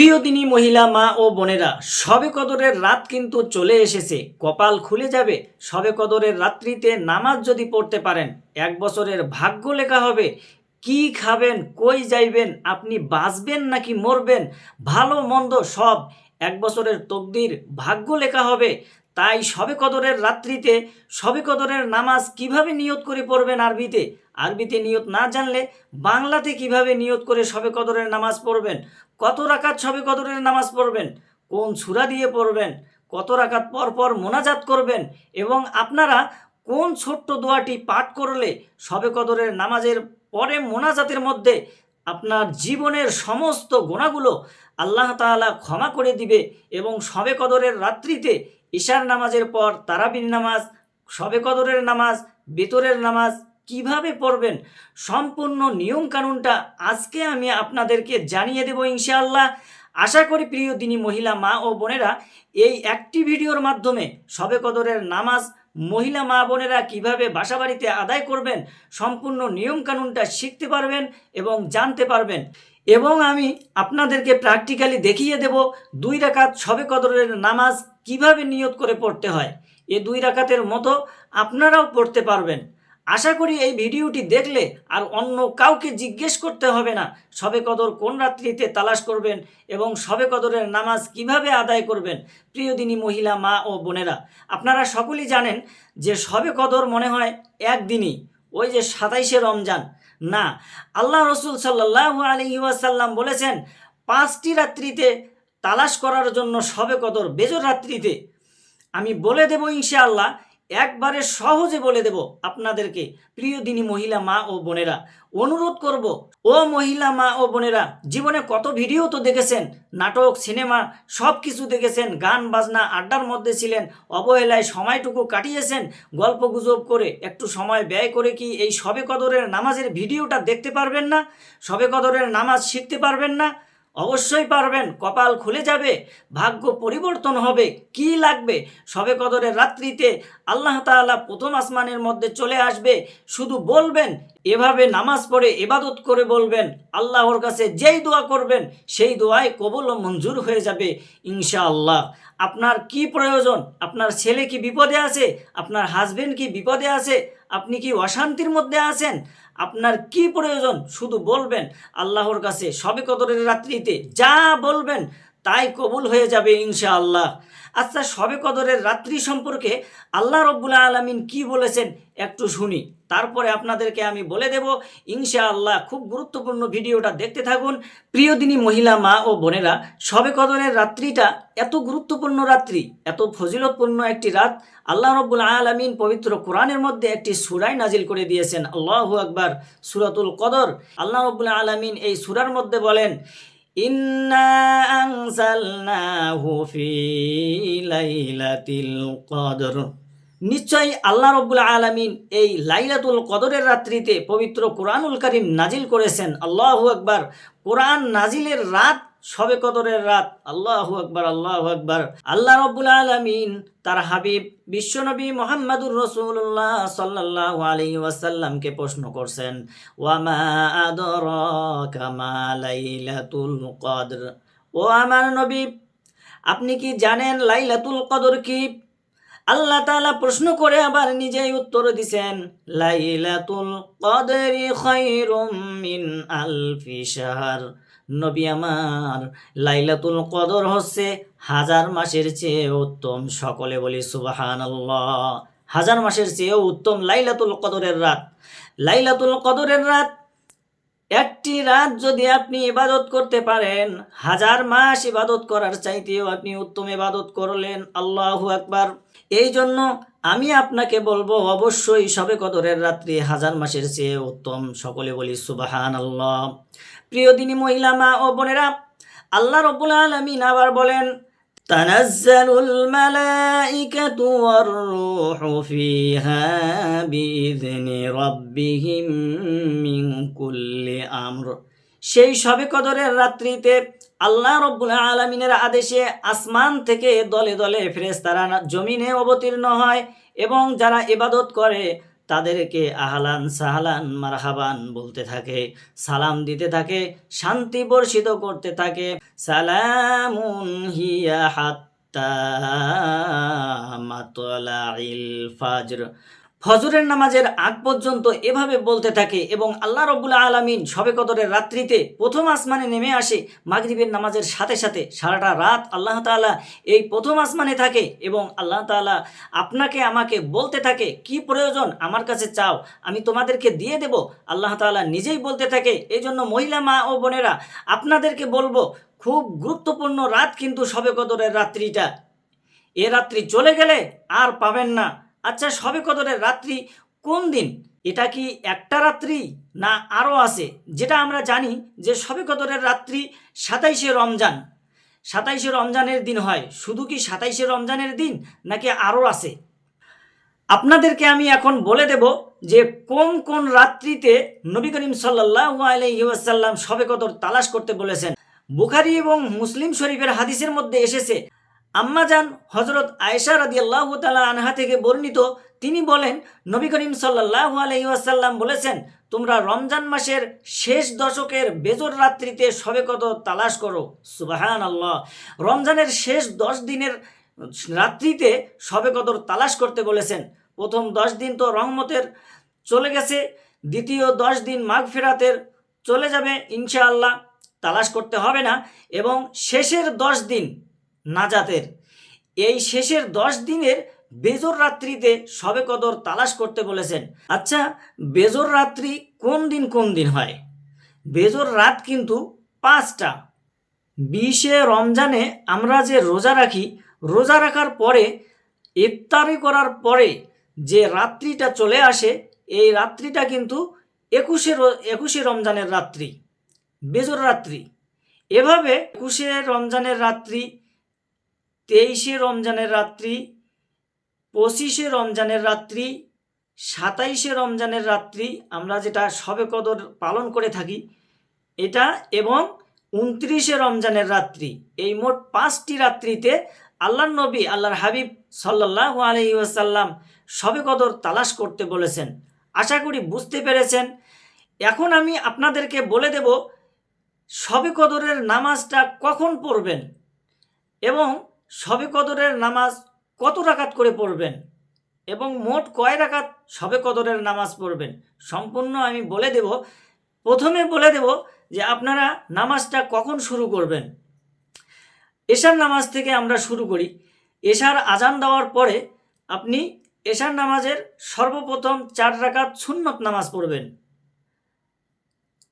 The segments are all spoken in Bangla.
প্রিয় দিনী মহিলা মা ও বোনেরা, সবে কদরের রাত কিন্তু চলে এসেছে। কপাল খুলে যাবে, সবে কদরের রাত্রিতে নামাজ যদি পড়তে পারেন, এক বছরের ভাগ্য লেখা হবে। কি খাবেন, কই যাইবেন, আপনি বাঁচবেন নাকি মরবেন? ভালো মন্দ সব এক বছরের তকদির ভাগ্য লেখা হবে। তাই সবে কদরের রাত্রিতে, সবে কদরের নামাজ কীভাবে নিয়ত করে পড়বেন আরবিতে? আরবিতে নিয়ত না জানলে বাংলাতে কীভাবে নিয়ত করে সবে কদরের নামাজ পড়বেন? কত রাকাত সবে কদরের নামাজ পড়বেন? কোন সূরা দিয়ে পড়বেন? কত রাকাত পর পর মোনাজাত করবেন? এবং আপনারা কোন ছোট্ট দোয়াটি পাঠ করলে সবে কদরের নামাজের পরে মোনাজাতের মধ্যে আপনার জীবনের সমস্ত গোনাগুলো আল্লাহ তাআলা ক্ষমা করে দিবে এবং সবে কদরের রাত্রিতে ঈশার নামাজের পর তারাবিন নামাজ, সবে কদরের নামাজ, বেতরের নামাজ কীভাবে পড়বেন? সম্পূর্ণ নিয়ম কানুনটা আজকে আমি আপনাদেরকে জানিয়ে দেব ইনশাআল্লাহ। আশা করি প্রিয় দিনী মহিলা মা ও বোনেরা, এই একটি ভিডিওর মাধ্যমে সবে কদরের নামাজ মহিলা মা বোনেরা কীভাবে বাসাবাড়িতে আদায় করবেন, সম্পূর্ণ নিয়ম কানুনটা শিখতে পারবেন এবং জানতে পারবেন। এবং আমি আপনাদেরকে প্র্যাকটিক্যালি দেখিয়ে দেব দুই রাকাত সবে কদরের নামাজ কীভাবে নিয়ত করে পড়তে হয়। এ দুই রাকাতের মতো আপনারাও পড়তে পারবেন। আশা করি এই ভিডিওটি দেখলে আর অন্য কাউকে জিজ্ঞেস করতে হবে না, সবে কদর কোন রাত্রিতে তালাশ করবেন এবং সবে কদরের নামাজ কীভাবে আদায় করবেন। প্রিয় দিনী মহিলা, মা ও বোনেরা, আপনারা সকলেই জানেন যে সবে কদর মনে হয় একদিনই, ওই যে সাতাইশে রমজান। না, আল্লাহ রসুল সাল্লাহ আলী ওয়াসাল্লাম বলেছেন, পাঁচটি রাত্রিতে তালাশ করার জন্য সবে কদর বেজর রাত্রিতে। আমি বলে দেব ইনশাআল্লাহ একবারে সহজে বলে দেব আপনাদেরকে, প্রিয় দিনী মহিলা মা ও বোনেরা। অনুরোধ করব, ও মহিলা মা ও বোনেরা, জীবনে কত ভিডিও তো দেখেছেন, নাটক, সিনেমা সব কিছু দেখেছেন, গান, বাজনা, আড্ডার মধ্যে ছিলেন, অবহেলায় সময়টুকু কাটিয়েছেন, গল্প গুজব করে একটু সময় ব্যয় করে কি এই সবে কদরের নামাজের ভিডিওটা দেখতে পারবেন না? সবে কদরের নামাজ শিখতে পারবেন না? অবশ্যই পারবেন, কপাল খুলে যাবে, ভাগ্য পরিবর্তন হবে, কি লাগবে? সবে কদরের রাত্রিতে আল্লাহ তাআলা প্রথম আসমানের মধ্যে চলে আসবে, শুধু বলবেন, এভাবে নামাজ পড়ে এবাদত করে বলবেন, আল্লাহর কাছে যেই দোয়া করবেন, সেই দোয়ায় কবুল ও মঞ্জুর হয়ে যাবে, ইনশাআল্লাহ। আপনার কি প্রয়োজন? আপনার ছেলে কি বিপদে আছে? আপনার হাজবেন্ড কি বিপদে আছে? আপনি কি অশান্তির মধ্যে আছেন? আপনার কি প্রয়োজন? শুধু বলবেন, আল্লাহর কাছে সবে কদরের রাত্রিতে যা বলবেন তাই কবুল হয়ে যাবে ইনশাআল্লাহ। আচ্ছা সবে কদরের রাত্রি সম্পর্কে আল্লাহ রব্বুল্লা আলমিন কি বলেছেন একটু শুনি। তারপরে আপনাদেরকে আমি বলে দেব, ইনশাআল্লাহ খুব গুরুত্বপূর্ণ ভিডিওটা দেখতে থাকুন। প্রিয় দিনী মহিলা, মা ও বোনেরা সবে কদরের রাত্রিটা এত গুরুত্বপূর্ণ রাত্রি, এত ফজিলতপূর্ণ একটি রাত। আল্লাহ রব্বুল আলমিন পবিত্র কোরআনের মধ্যে একটি সুরাই নাজিল করে দিয়েছেন। আল্লাহু আকবার, সুরাতুল কদর। আল্লাহ রব্বুল আলমিন এই সুরার মধ্যে বলেন ইন্না أنزلناه في লাইলাতিল কদর। নিশ্চয়ই আল্লাহ রব্বুল আলমিন এই লাইলাতুল কদরের রাত্রিতে পবিত্র কোরআনুল করিম নাজিল করেছেন। আল্লাহ আকবার। কোরআন নাজিলের রাত সবে কদরের রাত। আল্লাহ আকবার আল্লাহ আকবার। আল্লাহ রব্বুল আলমিন তার হাবিব বিশ্বনবী মোহাম্মদুর রসুল্লাহ সাল্লাহ আলী ওয়াসাল্লামকে প্রশ্ন করছেন ওয়ামা আদর কামা লাইলাতুল কদর? ও আমার নবী, আপনি কি জানেন লাইলাতুল কদর কি? আল্লাহ তাআলা প্রশ্ন করে আবার নিজেই উত্তর দিছেন, লাইলাতুল কদরি খায়রুম মিন আলফি নবী আমার। লাইলাতুল কদর হচ্ছে হাজার মাসের চেয়ে উত্তম। সকলে বলি সুবহানাল্লাহ। হাজার মাসের চেয়েও উত্তম লাইলাতুল কদরের রাত। লাইলাতুল কদরের রাত, একটি রাত যদি আপনি ইবাদত করতে পারেন, হাজার মাস ইবাদত করার চাইতেও আপনি উত্তম ইবাদত করলেন। আল্লাহু আকবার। এই জন্য আমি আপনাকে বলব, অবশ্যই সবে কদরের রাত্রি হাজার মাসের চেয়ে উত্তম। সকলে বলি সুবাহান আল্লাহ প্রিয় দিনী মহিলা মা ও বোনেরা আল্লাহ রব্বুল আলমিন আবার বলেন تنزل الملائكة والروح فيها بإذن ربهم من كل أمر সেই সবে কদরের রাত্রিতে আল্লাহ রব্বুল আলমিনের আদেশে আসমান থেকে দলে দলে ফেরেশতারা জমিনে অবতীর্ণ হয় এবং যারা ইবাদত করে তাদেরকে আহলান সাহালান মারহাবান বলতে থাকে, সালাম দিতে থাকে, শান্তি বর্ষিত করতে থাকে। সালামুন হিয়া হাত্তা মাতলাইল ফাজর। ফজরের নামাজের আগ পর্যন্ত এভাবে বলতে থাকে এবং আল্লাহ রবুল্লা আলমিন সবে কদরের রাত্রিতে প্রথম আসমানে নেমে আসে, মাগরিবের নামাজের সাথে সাথে সারাটা রাত আল্লাহ তাআলা এই প্রথম আসমানে থাকে এবং আল্লাহ তাআলা আপনাকে আমাকে বলতে থাকে, কি প্রয়োজন আমার কাছে চাও? আমি তোমাদেরকে দিয়ে দেব। আল্লাহ তাআলা নিজেই বলতে থাকে এই জন্য মহিলা মা ও বোনেরা, আপনাদেরকে বলব, খুব গুরুত্বপূর্ণ রাত কিন্তু সবে কদরের রাত্রিটা। এ রাত্রি চলে গেলে আর পাবেন না। আচ্ছা সবে কদরের রাত্রি কোন দিন? এটা কি একটা রাত্রি না আরও আছে? যেটা আমরা জানি যে সবে কদরের রাত্রি? সাতাইশে রমজান। সাতাইশে রমজানের দিন হয়। শুধু কি সাতাইশে রমজানের দিন নাকি আরও আছে? আপনাদেরকে আমি এখন বলে দেব যে কোন কোন রাত্রিতে নবী করিম সাল্লাহ আলাইসাল্লাম সবে কদর তালাশ করতে বলেছেন। বুখারি এবং মুসলিম শরীফের হাদিসের মধ্যে এসেছে আম্মাজান হজরত আয়েশা রাদি আল্লাহ তালা আনহা থেকে বর্ণিত, তিনি বলেন, নবী করিম সাল্লাহ আলহিউসাল্লাম বলেছেন, তোমরা রমজান মাসের শেষ দশকের বেজর রাত্রিতে সবে কত তালাশ করো? সুবাহান আল্লাহ রমজানের শেষ দশ দিনের রাত্রিতে সবে কদর তালাশ করতে বলেছেন। প্রথম দশ দিন তো রহমতের চলে গেছে, দ্বিতীয় দশ দিন মাঘ ফেরাতের চলে যাবে, ইনশাআল্লাহ। তালাশ করতে হবে না এবং শেষের দশ দিন নাজাতের। এই শেষের দশ দিনের বেজর রাত্রিতে সবে কদর তালাশ করতে বলেছেন। আচ্ছা বেজর রাত্রি কোন দিন কোন দিন হয়? বেজর রাত কিন্তু পাঁচটা। বিশে রমজানে আমরা যে রোজা রাখি, রোজা রাখার পরে, ইফতারি করার পরে যে রাত্রিটা চলে আসে, এই রাত্রিটা কিন্তু একুশে একুশে রমজানের রাত্রি, বেজর রাত্রি। এভাবে একুশে রমজানের রাত্রি তেইশে রমজানের রাত্রি, পঁচিশে রমজানের রাত্রি, সাতাইশে রমজানের রাত্রি আমরা যেটা সবে কদর পালন করে থাকি, এটা এবং উনত্রিশে রমজানের রাত্রি, এই মোট পাঁচটি রাত্রিতে আল্লাহ নবী, আল্লাহর হাবিব সাল্লাহ আলহি ওয়াসাল্লাম সবে কদর তালাশ করতে বলেছেন। আশা করি বুঝতে পেরেছেন। এখন আমি আপনাদেরকে বলে দেব সবে কদরের নামাজটা কখন পড়বেন এবং সবে কদরের নামাজ কত রাকাত করে পড়বেন? এবং মোট কয় রাকাত সবে কদরের নামাজ পড়বেন? সম্পূর্ণ আমি বলে দেব, প্রথমে বলে দেব যে আপনারা নামাজটা কখন শুরু করবেন? এশার নামাজ থেকে আমরা শুরু করি। এশার আজান দেওয়ার পরে আপনি এশার নামাজের সর্বপ্রথম চার রাকাত সুন্নত নামাজ পড়বেন।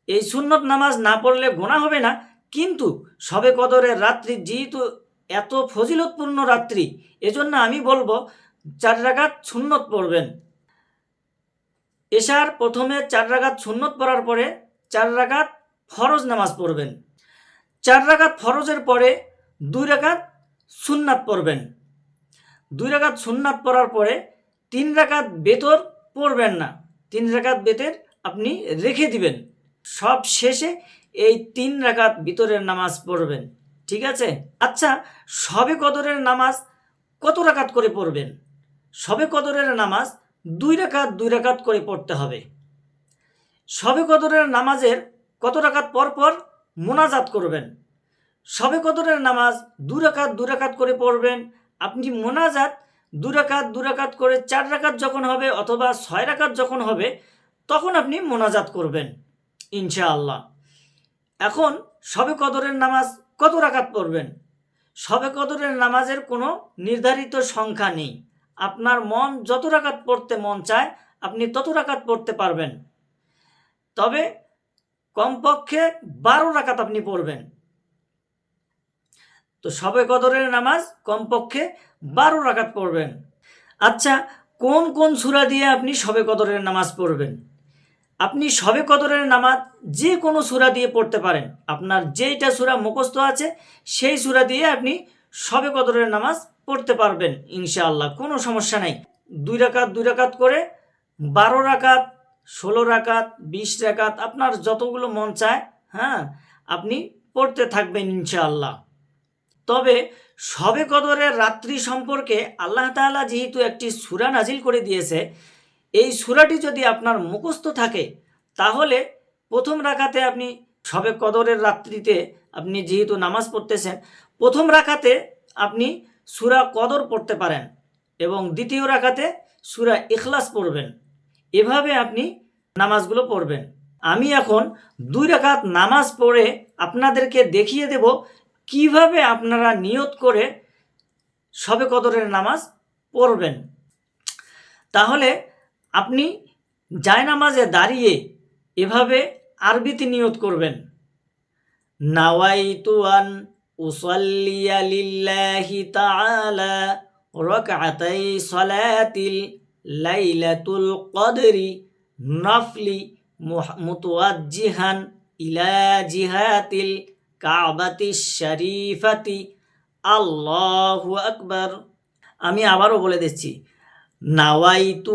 এই সুন্নত নামাজ না পড়লে গোনা হবে না, কিন্তু সবে কদরের রাত্রি যেহেতু এত ফজিলতপূর্ণ রাত্রি, এজন্য আমি বলব চার রাগাত সুন্নত পড়বেন। এশার প্রথমে চার রাগাত সুন্নত পড়ার পরে চার রাগাত ফরজ নামাজ পড়বেন। চার রাগাত ফরজের পরে দুই রাগাত সুন্নাত পড়বেন। দুই রাগাত সুন্নাত পড়ার পরে তিন রাগাত বেতর পড়বেন না। তিন রাগাত বেতের আপনি রেখে দিবেন। সব শেষে এই তিন রাগাত ভিতরের নামাজ পড়বেন। ঠিক আছে? আচ্ছা সবে কদরের নামাজ কত রাকাত করে পড়বেন? সবে কদরের নামাজ দুই রাকাত দুই রাকাত করে পড়তে হবে। সবে কদরের নামাজের কত রাকাত পর পর মোনাজাত করবেন? সবে কদরের নামাজ দু রাকাত দু রাকাত করে পড়বেন। আপনি মোনাজাত দু রাকাত দু রাকাত করে চার রাকাত যখন হবে অথবা ছয় রাকাত যখন হবে, তখন আপনি মোনাজাত করবেন, ইনশাআল্লাহ। এখন সবে কদরের নামাজ কত রাকাত পড়বেন? সবে কদরের নামাজের কোনো নির্ধারিত সংখ্যা নেই। আপনার মন যত রাকাত পড়তে মন চায়, আপনি তত রাকাত পড়তে পারবেন। তবে কমপক্ষে বারো রাকাত আপনি পড়বেন। তো সবে কদরের নামাজ কমপক্ষে বারো রাকাত পড়বেন। আচ্ছা কোন কোন সূরা দিয়ে আপনি সবে কদরের নামাজ পড়বেন? আপনি সবে কদরের নামাজ যে কোনো সূরা দিয়ে পড়তে পারেন। আপনার যেইটা সূরা মুখস্থ আছে, সেই সূরা দিয়ে আপনি সবে কদরের নামাজ পড়তে পারবেন, ইনশাআল্লাহ, কোনো সমস্যা নেই। দুই রাকাত দুই রাকাত করে বারো রাকাত, ষোলো রাকাত, বিশ রাকাত, আপনার যতগুলো মন চায় হ্যাঁ আপনি পড়তে থাকবেন, ইনশাআল্লাহ। তবে সবে কদরের রাত্রি সম্পর্কে আল্লাহ তাআলা যেহেতু একটি সূরা নাজিল করে দিয়েছে এই সুরাটি যদি আপনার মুখস্থ থাকে, তাহলে প্রথম রাখাতে আপনি সবে কদরের রাত্রিতে আপনি যেহেতু নামাজ পড়তেছেন, প্রথম রাখাতে আপনি সুরা কদর পড়তে পারেন এবং দ্বিতীয় রাখাতে সুরা ইখলাস পড়বেন। এভাবে আপনি নামাজগুলো পড়বেন। আমি এখন দুই রাকাত নামাজ পড়ে আপনাদেরকে দেখিয়ে দেব কীভাবে আপনারা নিয়ত করে সবে কদরের নামাজ পড়বেন। তাহলে আপনি জায়নামাজে দাঁড়িয়ে এভাবে আরবিতে নিয়ত করবেন। নাওয়াইতু আন উসাল্লিয়া লিল্লাহি তাআলা রাকআতাই সালাতিল লাইলাতুল কদরি নফলি মুতওয়াজ্জিহান ইলা জিহাতিল কাবাতি শরীফাতি। আল্লাহু আকবার। আমি আবারও বলে দিচ্ছি, নাওয়াইতু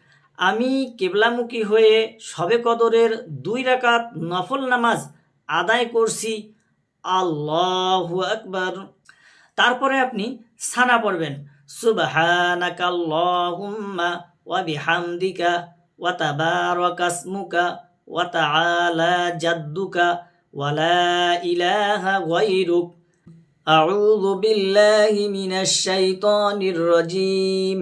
আমি কেবলামুখী হয়ে সবে কদরের দুই রাকাত নফল নামাজ আদায় করছি। আল্লাহ আকবার। তারপরে আপনি সানা পড়বেন। সুবাহানাকাল্লাহুম্মা ওয়া বিহামদিকা ওয়া তাবারাকাসমুকা ওয়া তাআলা জাদ্দুকা ওয়ালা ইলাহা গায়রুক। আউযু বিল্লাহি মিনাশ শাইতানির রাজীম।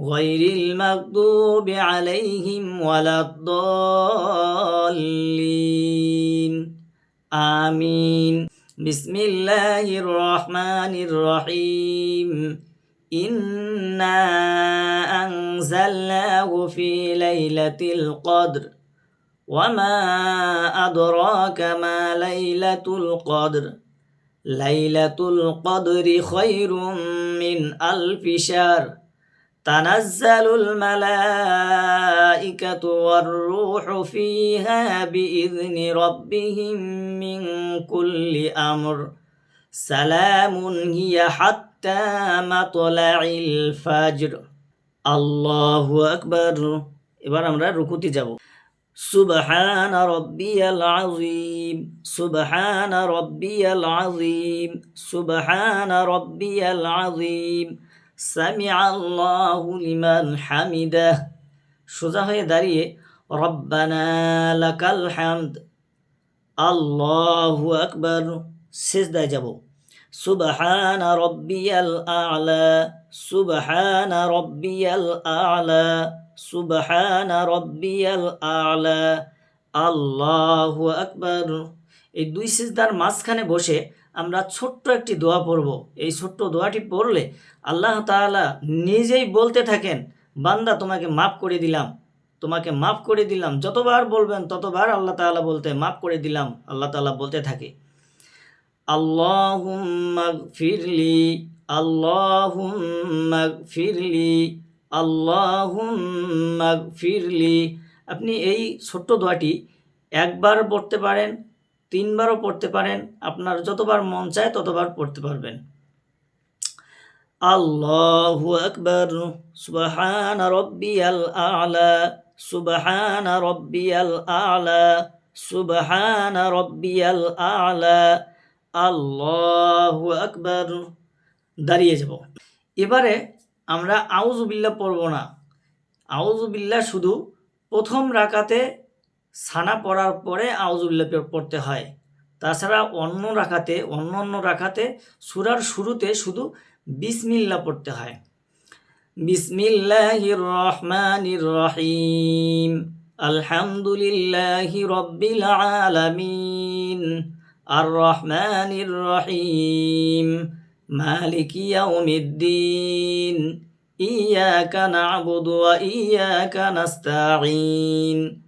غير المغضوب عليهم ولا الضالين. آمين. بسم الله الرحمن الرحيم. إنا أنزلناه في ليلة القدر. وما أدراك ما ليلة القدر. ليلة القدر خير من ألف شهر. تنزل الملائكة والروح فيها بإذن ربهم من كل أمر سلام هي حتى مطلع الفجر الله أكبر এবার আমরা রুকুতে যাব سبحان ربي العظيم سبحان ربي العظيم سبحان ربي العظيم সামি আল্লাহ হামিদা। সোজা হয়ে দাঁড়িয়ে রব্বানাল হামদ, আল্লাহু আকবর। সেজদায় যাব। সুবহান রব্বিয়াল আলা, সুবহান রব্বিয়াল আলা, সুবহান রব্বিয়াল আলা, আল্লাহু আকবর। এই দুই সিজদার মাঝখানে বসে আমরা ছোট্ট একটি দোয়া পড়ব। এই ছোট্ট দোয়াটি পড়লে আল্লাহ তাআলা নিজেই বলতে থাকেন, বান্দা, তোমাকে মাফ করে দিলাম। তোমাকে মাফ করে দিলাম। যতবার বলবেন, ততবার আল্লাহ তাআলা বলতে, মাফ করে দিলাম, আল্লাহ তাআলা বলতে থাকে। আল্লাহুম্মা ফিরলি আল্লাহুম্মা ফিরলি আল্লাহুম্মা ফিরলি আপনি এই ছোট্ট দোয়াটি একবার পড়তে পারেন তিনবারও পড়তে পারেন, আপনার যতবার মন চায় ততবার পড়তে পারবেন। আল্লাহু আকবার, সুবহান রব্বিয়াল আ'লা, সুবহান রব্বিয়াল আ'লা, সুবহান রব্বিয়াল আ'লা। আল্লাহু আকবার। দাঁড়িয়ে যাব। এবারে আমরা আউজুবিল্লাহ পড়ব না। আউজুবিল্লাহ শুধু প্রথম রাকাতে সানা পড়ার পরে আউজুবিল্লা পড়তে হয়। তাছাড়া অন্য রাখাতে, অন্য অন্য রাখাতে সুরার শুরুতে শুধু বিসমিল্লা পড়তে হয়। বিসমিল্লাহ রহমান রহিম। আলহামদুলিল্লাহি রব্বিল আলামিন। আর রহমান রহিম। মালিক ইয়াউমিদ্দিন। ইয়াকা বদুয়া ওয়া ইয়াকা নাস্তাঈন।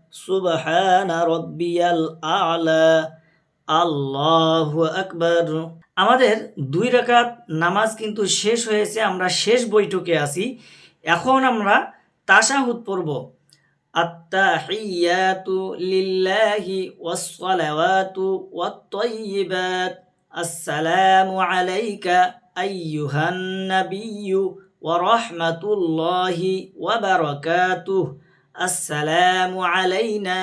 আলা, আল্লাহ আকবর। আমাদের দুই রেখাত নামাজ কিন্তু শেষ হয়েছে, আমরা শেষ বৈঠকে আছি। এখন আমরা তাসাহুদ পড়ব। আত্তাহিয়াতু লিল্লাহি আসসালামু আলাইকা আইয়ুহান নাবিয়্যু ওয়া السلام علينا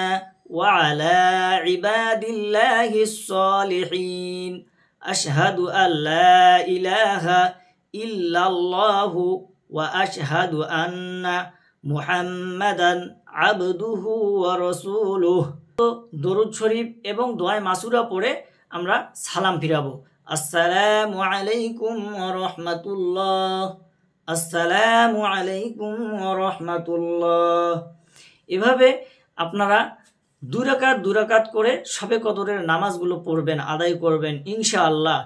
وعلى عباد الله الصالحين أشهد أن لا إله إلا الله وأشهد أن محمدا عبده ورسوله দরুদ শরীফ এবং দোয়ায় মাসুরা পড়ে আমরা সালাম ফিরাবো আসসালামু আলাইকুম ওয়া রাহমাতুল্লাহ আসসালামু আলাইকুম ওয়া রাহমাতুল্লাহ এভাবে আপনারা দুরাকাত দুরাকাত করে সবে কদরের নামাজগুলো পড়বেন, আদায় করবেন, ইনশাআল্লাহ।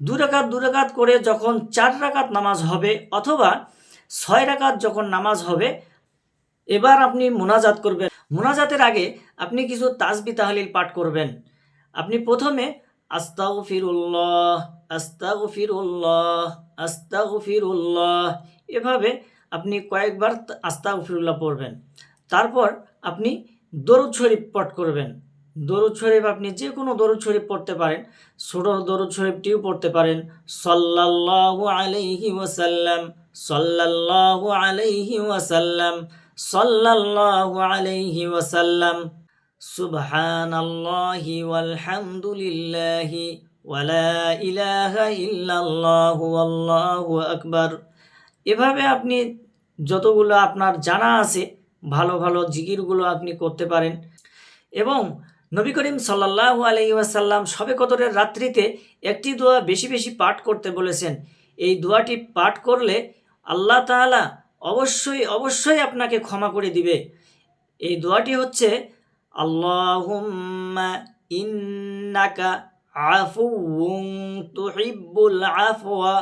দুরাকাত দুরাকাত করে যখন চার রাকাত নামাজ হবে অথবা ছয় রাকাত যখন নামাজ হবে, এবার আপনি মোনাজাত করবেন। মোনাজাতের আগে আপনি কিছু তাজবি তাহলিল পাঠ করবেন। আপনি প্রথমে আস্তাগফিরুল্লাহ আস্তাগফিরুল্লাহ আস্তাগফিরুল্লাহ। এভাবে আপনি কয়েকবার আস্তাগফিরুল্লাহ পড়বেন। তারপর আপনি দরুদ শরীফ পাঠ করবেন। দরুদ শরীফ আপনি যে কোনো দরুদ শরীফ পড়তে পারেন, ছোট দরুদ শরীফটিও পড়তে পারেন। সাল্লাল্লাহু আলাইহি ওয়াসাল্লাম, সাল্লাল্লাহু আলাইহি ওয়াসাল্লাম, সাল্লাল্লাহু আলাইহি ওয়াসাল্লাম। সুবহানাল্লাহি ওয়ালহামদুলিল্লাহি ওয়ালা ইলাহা ইল্লাল্লাহু আল্লাহু আকবার। এভাবে আপনি যতগুলো আপনার জানা আছে ভালো ভালো জিকিরগুলো আপনি করতে পারেন। এবং নবী করিম সাল্লাল্লাহু আলাইহি ওয়াসাল্লাম সবে কদরের রাত্রিতে একটি দোয়া বেশি বেশি পাঠ করতে বলেছেন। এই দোয়াটি পাঠ করলে আল্লাহ তাআলা অবশ্যই অবশ্যই আপনাকে ক্ষমা করে দিবে। এই দোয়াটি হচ্ছে, আল্লাহুম্মা ইন্নাকা আফুউন তুহিব্বুল আফওয়া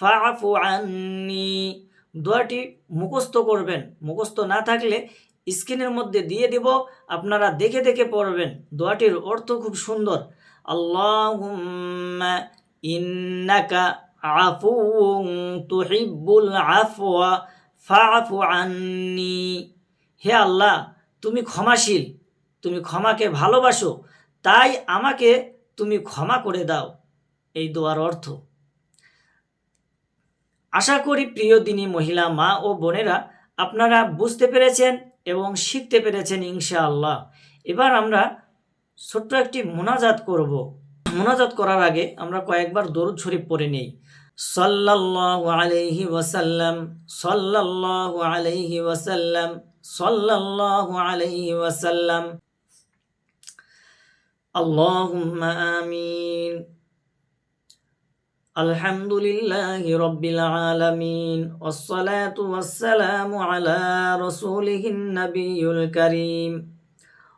ফাআফু আন্নি। দোয়াটি মুখস্থ করবেন। মুখস্থ না থাকলে স্ক্রিনের মধ্যে দিয়ে দিব, আপনারা দেখে দেখে পড়বেন। দোয়াটির অর্থ খুব সুন্দর। ফাআফু আন্নি। হে আল্লাহ, তুমি ক্ষমাশীল, তুমি ক্ষমাকে ভালোবাসো, তাই আমাকে তুমি ক্ষমা করে দাও। এই দোয়ার অর্থ। আশা করি প্রিয় দিনী মহিলা মা ও বোনেরা আপনারা বুঝতে পেরেছেন এবং শিখতে পেরেছেন ইনশাআল্লাহ এবার আমরা ছোট্ট একটি মোনাজাত করব মোনাজাত করার আগে আমরা কয়েকবার দরুদ শরীফ পড়ে নেই সাল্লাল্লাহু আলাইহি ওয়াসাল্লাম সাল্লাল্লাহু আলাইহি ওয়াসাল্লাম সাল্লাল্লাহু আলাইহি ওয়াসাল্লাম اللهم آمين الحمد لله رب العالمين والصلاة والسلام على رسوله النبي الكريم.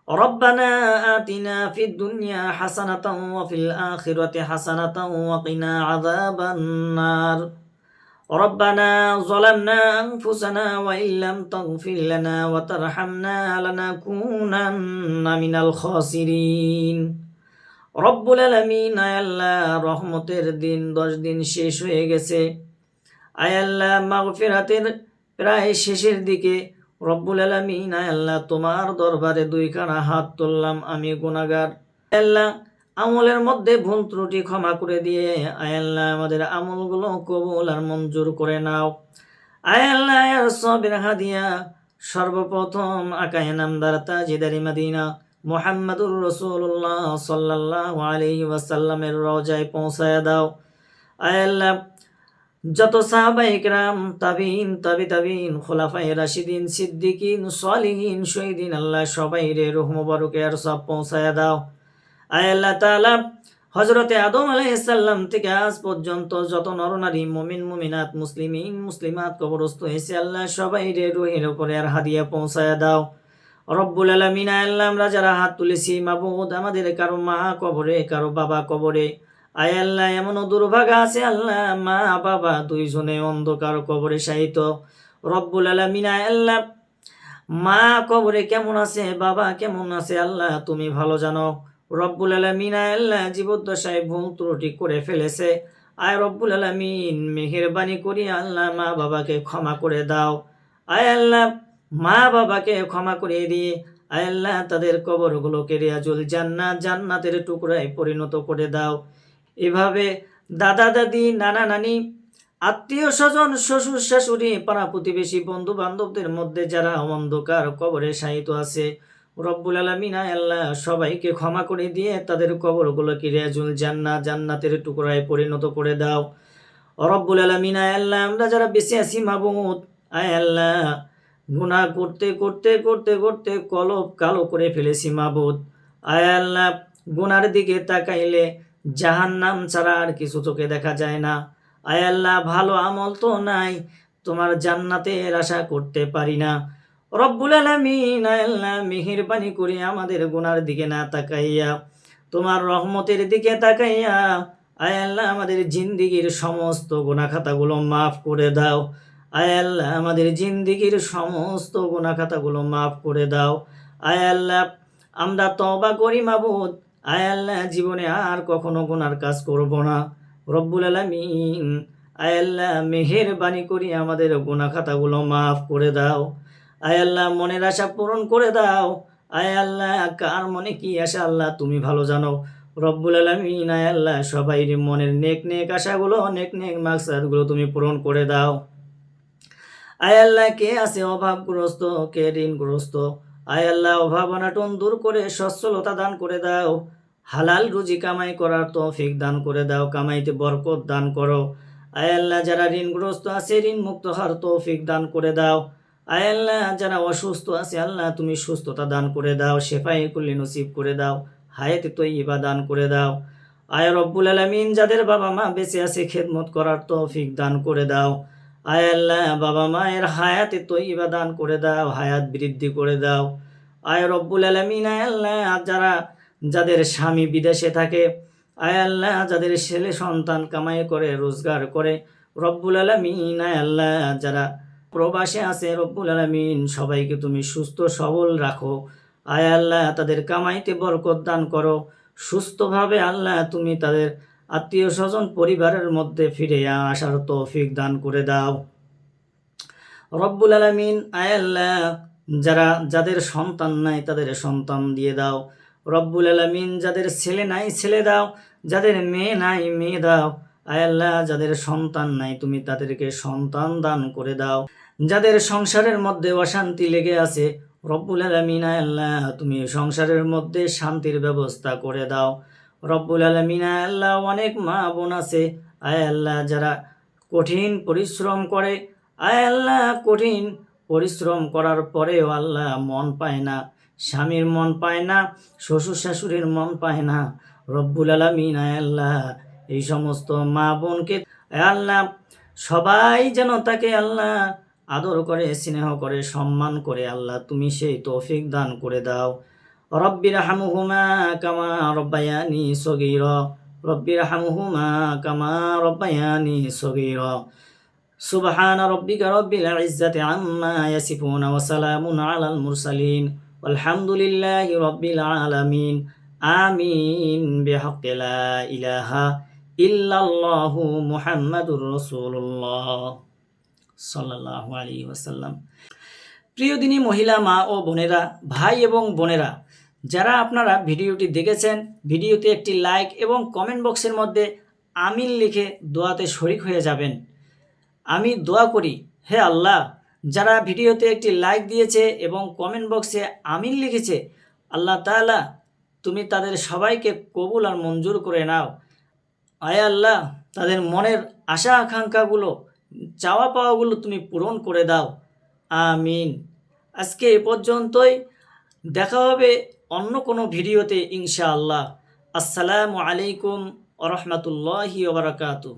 ربنا آتنا في الدنيا حسنة وفي الآخرة حسنة وقنا عذاب النار. ربنا ظلمنا أنفسنا وإن لم تغفر لنا وترحمنا لنكونن من الخاسرين. রব্বুল আলমিন আয়াল্লাহ রহমতের দিন দশ দিন শেষ হয়ে গেছে। আয়াল্লাহ মাগফিরাতের প্রায় শেষের দিকে রব্বুল আলমিন আয়াল্লাহ তোমার দরবারে দুই দুইখানা হাত তুললাম, আমি গুনাগার আয়াল্লাহ আমলের মধ্যে ভুল ত্রুটি ক্ষমা করে দিয়ে আয়াল্লাহ আমাদের আমলগুলো কবুল আর মঞ্জুর করে নাও। আয়াল্লাহ সবের হাদিয়া, সর্বপ্রথম আকায় নামদার তাজিদারি মাদিনা। মোহাম্মদুর রসুল্লাহ সাল্লাহ আলী ওয়াসাল্লামের রজায় পৌঁছায় দাও। আয়াল্লাহ যত সাহাবাইকরাম তাবিন, তাবি তাবিন খোলাফাই রাশিদিন, সিদ্দিকিন, সালিহিন, শহীদিন, আল্লাহ সবাই রে রুহ মুবারকে আর সব পৌঁছায় দাও। আয় আল্লাহ তাআলা হজরতে আদম আলাইসাল্লাম থেকে আজ পর্যন্ত যত নরনারী মমিন, মুমিনাত, মুসলিমিন, মুসলিমাত কবরস্থ হয়েছে, আল্লাহ সবাই রে রুহের উপরে আর হাদিয়া পৌঁছায় দাও। রব্বুল আলমিন আল্লাহ, আমরা যারা হাত তুলেছি মাবুদ আমাদের কারও মা কবরে, কারও বাবা কবরে। আয় আল্লাহ, এমন দুর্ভাগা আছে আল্লাহ, মা, বাবা দুইজনে অন্ধকার কবরে সাহিত রব্বুল আলমিন আল্লাহ, মা কবরে কেমন আছে, বাবা কেমন আছে আল্লাহ, তুমি ভালো জানো। রব্বুল আলমিন আল্লাহ, জীবদ্দশায় ভুল ত্রুটি করে ফেলেছে। আয় রব্বুল আলমিন, মেহেরবানি করি আল্লাহ, মা, বাবাকে ক্ষমা করে দাও। আয় আল্লাহ মা বাবাকে ক্ষমা করে দিয়ে আল্লাহ তাদের কবরগুলোকে রিয়াজুল জান্নাত জান্নাতের টুকরায় পরিণত করে দাও। এভাবে দাদা, দাদি, নানা, নানি, আত্মীয় স্বজন, শ্বশুর, শাশুড়ি, পাড়া প্রতিবেশী বন্ধু বান্ধবদের মধ্যে যারা অন্ধকার কবরে শায়িত আছে, রব্বুল আলমিন আল্লাহ সবাইকে ক্ষমা করে দিয়ে তাদের কবরগুলোকে রিয়াজুল জান্নাত জান্নাতের টুকরায় পরিণত করে দাও। রব্বুল আলমিন আল্লাহ, আমরা যারা বেঁচে আছি মাবুদ, আয় আল্লাহ গুণা করতে করতে করতে করতে কলব কালো করে ফেলেছি মাবুদ। আয় আল্লাহ গুনার দিকে তাকাইলে জাহান নাম ছাড়া আর কিছু চোখে দেখা যায় না। আয় আল্লাহ ভালো আমল তো নাই, তোমার জান্নাতের আশা করতে পারি না। রব্বুল আলমিন আল্লাহ মেহেরবানি করে আমাদের গুনার দিকে না তাকাইয়া, তোমার রহমতের দিকে তাকাইয়া আয় আল্লাহ আমাদের জিন্দিগির সমস্ত গুণা খাতাগুলো মাফ করে দাও। আয় আল্লাহ আমাদের জিন্দিগির সমস্ত গুণা খাতাগুলো মাফ করে দাও। আয় আল্লাহ আমরা তবা করি মাবুদ। আয় আল্লাহ জীবনে আর কখনো গুনার কাজ করব না। রব্বুল আলমিন আয় আল্লাহ মেহেরবানি করি আমাদের গুণা খাতাগুলো মাফ করে দাও। আয় আল্লাহ মনের আশা পূরণ করে দাও। আয় আল্লাহ কার মনে কি আশা আল্লাহ তুমি ভালো জানো। রব্বুল আলমিন আয় আল্লাহ সবাই মনের নেক নেক আশাগুলো, নেক নেক মাকসাদগুলো তুমি পূরণ করে দাও। আয় আল্লাহ কে আছে অভাবগ্রস্ত, কে ঋণগ্রস্ত? আয় আল্লাহ অভাব অনাটন দূর করে সচ্ছলতা দান করে দাও। হালাল রুজি কামাই করার তৌফিক দান করে দাও, কামাইতে বরকত দান করো। আয় আল্লাহ, যারা ঋণগ্রস্ত আছে ঋণ মুক্ত হওয়ার তৌফিক দান করে দাও। আয় আল্লাহ, যারা অসুস্থ আছে, আল্লাহ তুমি সুস্থতা দান করে দাও, শেফাই কুল্লি নসিব করে দাও, হায়াতে তৈবা দান করে দাও। আয় রব্বুল আলমিন, যাদের বাবা মা বেঁচে আছে, খেদমত করার তৌফিক দান করে দাও। আয় আল্লাহ, বাবা মায়ের হায়াতে তৈবা দান করে দাও, হায়াত বৃদ্ধি করে দাও। আয় রব্বুল আলমিন, আয় আল্লাহ যারা, যাদের স্বামী বিদেশে থাকে, আয় আল্লাহ, যাদের ছেলে সন্তান কামাই করে, রোজগার করে, রব্বুল আলমিন, আয় আল্লাহ যারা প্রবাসে আছে, রব্বুল আলমিন, সবাইকে তুমি সুস্থ, সবল রাখো। আয় আল্লাহ, তাদের কামাইতে বরকত দান করো। সুস্থভাবে আল্লাহ, তুমি তাদের আত্মীয় স্বজন পরিবারের মধ্যে ফিরে আসার তৌফিক দান করে দাও। রব্বুল আলমিন আয় আল্লাহ যারা, যাদের সন্তান নাই তাদের সন্তান দিয়ে দাও। রব্বুল আলমিন যাদের ছেলে নাই ছেলে দাও, যাদের মেয়ে নাই মেয়ে দাও। আয়াল্লাহ যাদের সন্তান নাই তুমি তাদেরকে সন্তান দান করে দাও। যাদের সংসারের মধ্যে অশান্তি লেগে আছে, রব্বুল আলমিন আয়াল্লাহ তুমি সংসারের মধ্যে শান্তির ব্যবস্থা করে দাও। রব্বুল আলমিন আল্লাহ অনেক মা বোন আছে। আয় আল্লাহ, যারা কঠিন পরিশ্রম করে, আয় আল্লাহ, কঠিন পরিশ্রম করার পরেও আল্লাহ মন পায় না, স্বামীর মন পায় না, শ্বশুর শাশুড়ির মন পায় না। রব্বুল আলমিন, আয় আল্লাহ, এই সমস্ত মা বোনকে আল্লাহ, সবাই যেন তাকে আল্লাহ আদর করে, স্নেহ করে, সম্মান করে, আল্লাহ তুমি সেই তৌফিক দান করে দাও। রব্বির হামুহুমা কামা রব্বায়ানি সগীর রব্বির হামুহুমা কামা রব্বায়ানি সগীর سبحان ربك رب العزة عما يصفون وسلام على المرسلين والحمد لله رب العالمين آمين بحق لا إله إلا الله محمد رسول الله صلى الله عليه وسلم প্রিয় দিনী মহিলা মা ও বোনেরা ভাই এবং বোনেরা যারা আপনারা ভিডিওটি দেখেছেন, ভিডিওতে একটি লাইক এবং কমেন্ট বক্সের মধ্যে আমিন লিখে দোয়াতে শরিক হয়ে যাবেন। আমি দোয়া করি, হে আল্লাহ, যারা ভিডিওতে একটি লাইক দিয়েছে এবং কমেন্ট বক্সে আমিন লিখেছে, আল্লাহ তাআলা, তুমি তাদের সবাইকে কবুল আর মঞ্জুর করে নাও। আয় আল্লাহ, তাদের মনের আশা আকাঙ্ক্ষাগুলো, চাওয়া পাওয়াগুলো তুমি পূরণ করে দাও। আমিন। আজকে এ পর্যন্তই। দেখা হবে অন্য কোনো ভিডিওতে ইনশাআল্লাহ। আসসালামু আলাইকুম আ রহমতুল্লাহি ওবরাকাতু